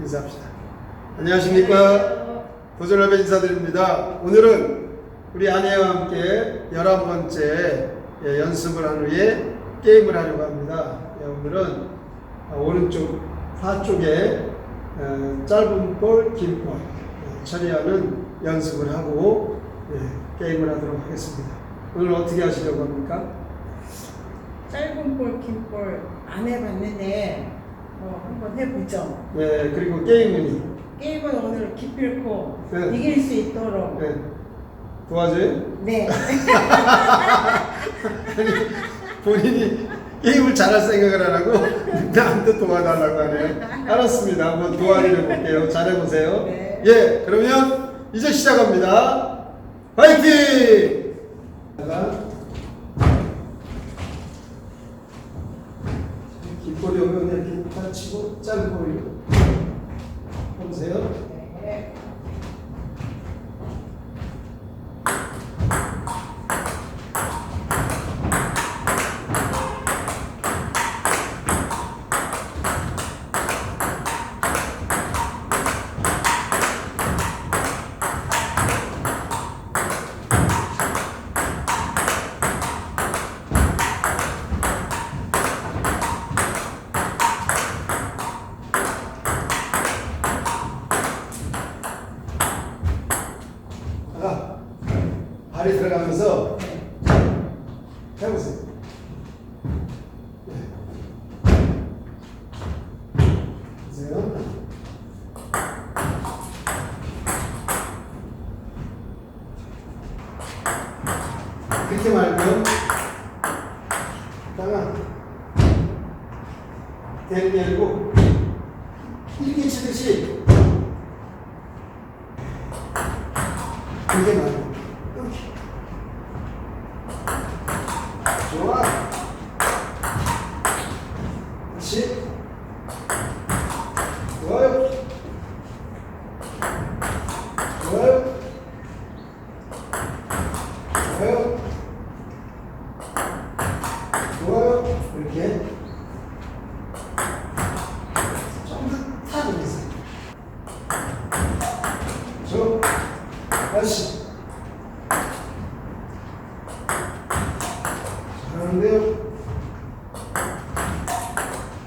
인사합시다. 안녕하십니까. 도전업의 인사드립니다. 오늘은 우리 아내와 함께 11번째 예, 연습을 한 후에 게임을 하려고 합니다. 예, 오늘은 오른쪽 파 쪽에 어, 짧은 볼, 긴볼 예, 처리하는 연습을 하고 예, 게임을 하도록 하겠습니다. 오늘 어떻게 하시려고 합니까? 짧은 볼, 긴 볼 안 해봤는데 뭐 한번 해보죠. 예, 그리고 게임은 게임은 오늘 기필코 네. 이길 수 있도록 예, 도와줘요? 네. 본인이 게임을 잘할 생각을 안 하고 나한테 도와달라고 하네요. 알았습니다. 한번 도와드려 볼게요. 잘해보세요. 네. 예, 그러면 이제 시작합니다. 화이팅! 깃볼이 오면 다치고 짧은 볼이 보세요. 네. 하나, 발이 들어가면서 해보세요. 보세요. 그렇게 말고요. 다가 대를 내리고 치듯이 그게 이렇게 좋아 다시 좋아요 좋아요 좋아요 좋아요 이렇게 좀더 타보겠어요 저 다시 잘하는데요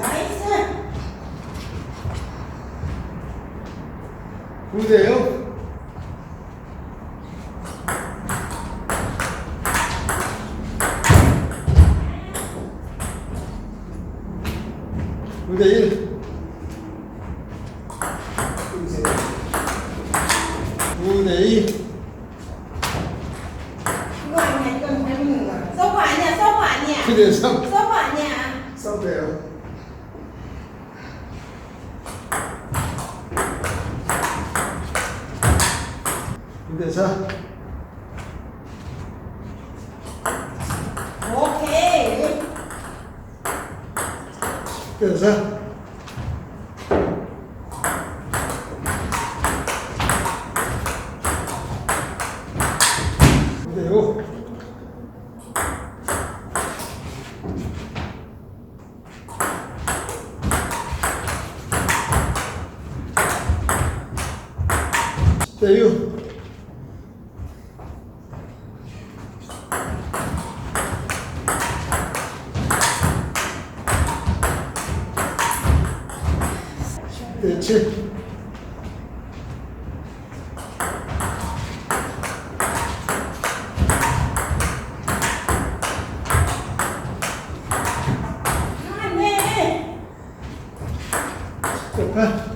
나이스. 무대요 무대 1 무대 2 그거 아니야. 이건 재밌는 거야. 서브 아니야. 무대 3 서브 아니야. 서브예요 무대 4 오케이. 무대 4 무대 5 무대 6무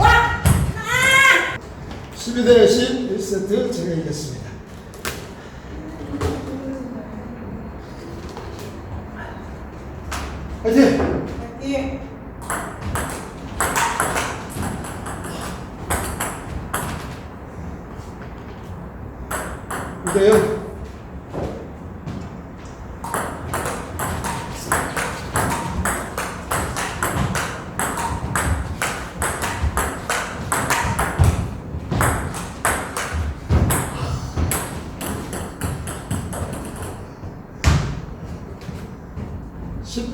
아! 12대 10 1세트 제가 이겼습니다. 화이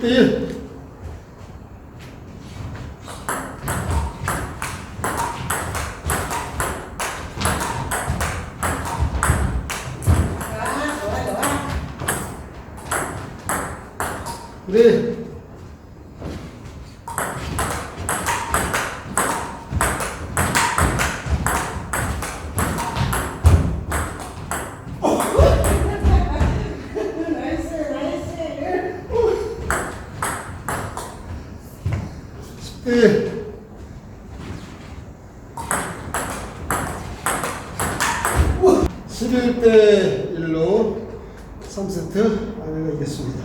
대 1. 좋 네. 십일 대 1로 3세트 아내가 이겼습니다.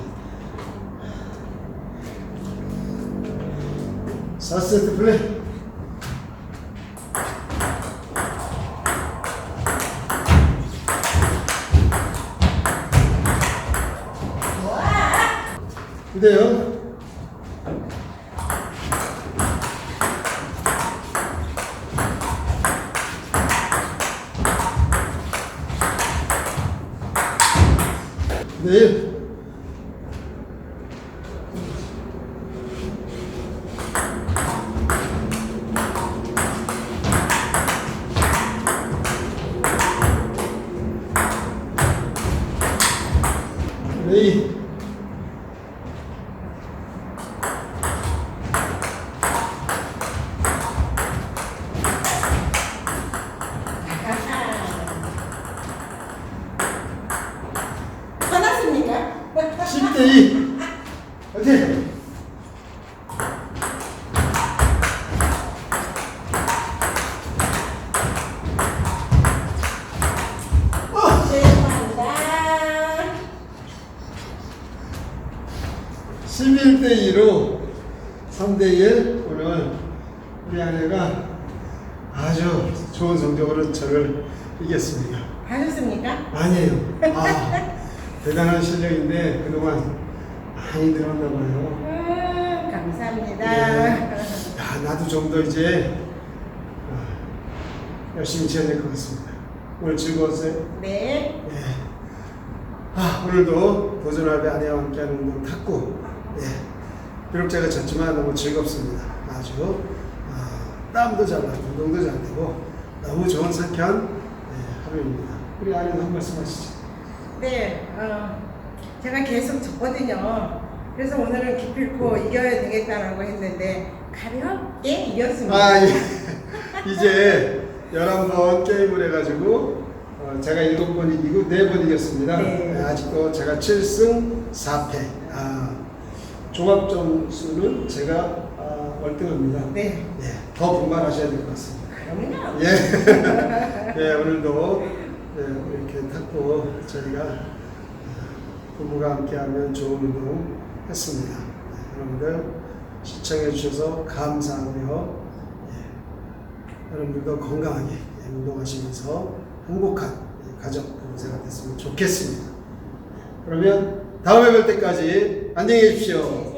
4세트 플레이. 이대요. 내일 내일 화났습니까? 10대 2 화이팅! 죄송합니다. 11대 2로 3대 1 오늘 우리 아내가 아주 좋은 성적으로 저를 이겼습니다. 하셨습니까? 아니에요. 아, 대단한 실력인데 그동안 많이 늘었나 봐요. 음, 감사합니다. 네. 야, 나도 좀 더 이제 아, 열심히 지어야 될 것 같습니다. 오늘 즐거웠어요? 네. 예. 아, 오늘도 도전하배 아내와 함께하는 운동 탔고, 예. 비록 제가 졌지만 너무 즐겁습니다. 아주 아, 땀도 잘 나고 운동도 잘 되고 너무 좋은 상쾌한 예, 하루입니다. 우리 아내도 한 말씀 하시죠. 네, 어, 제가 계속 졌거든요. 그래서 오늘은 기필코 이겨야 되겠다라고 했는데 가볍게 이겼습니다. 아, 예. 이제 11번 게임을 해가지고 어, 제가 7번 이기고 4번 이겼습니다. 네. 예, 아직도 제가 7승 4패. 아, 종합 점수는 제가 아, 월등합니다. 네. 예, 더 분발하셔야 될 것 같습니다. 그럼요. 예, 예 오늘도 예, 이렇게 탁구 저희가 부부가 함께하면 좋은 운동 했습니다. 예, 여러분들 시청해 주셔서 감사하고요. 예, 여러분들도 건강하게 예, 운동하시면서 행복한 예, 가족 부부세가 됐으면 좋겠습니다. 그러면 다음에 뵐 때까지 안녕히 계십시오.